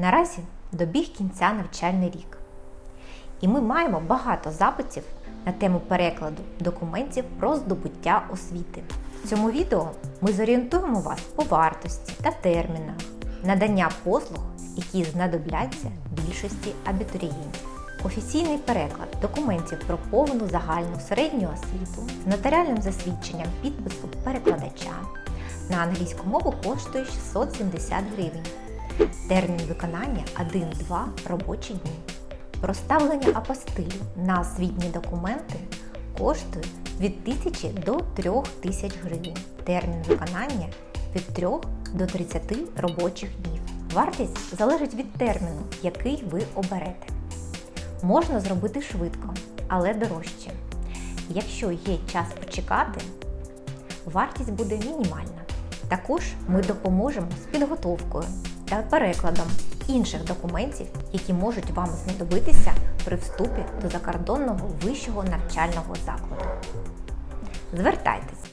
Наразі добіг кінця навчальний рік. І ми маємо багато запитів на тему перекладу документів про здобуття освіти. В цьому відео ми зорієнтуємо вас по вартості та термінах надання послуг, які знадобляться більшості абітурієнтів. Офіційний переклад документів про повну загальну середню освіту з нотаріальним засвідченням підпису перекладача на англійську мову коштує 670 гривень. Термін виконання 1-2 робочі дні. Проставлення апостилю на освітні документи коштує від 1000 до 3000 гривень. Термін виконання від 3 до 30 робочих днів. Вартість залежить від терміну, який ви оберете. Можна зробити швидко, але дорожче. Якщо є час почекати, вартість буде мінімальна. Також ми допоможемо з підготовкою та перекладом інших документів, які можуть вам знадобитися при вступі до закордонного вищого навчального закладу. Звертайтесь!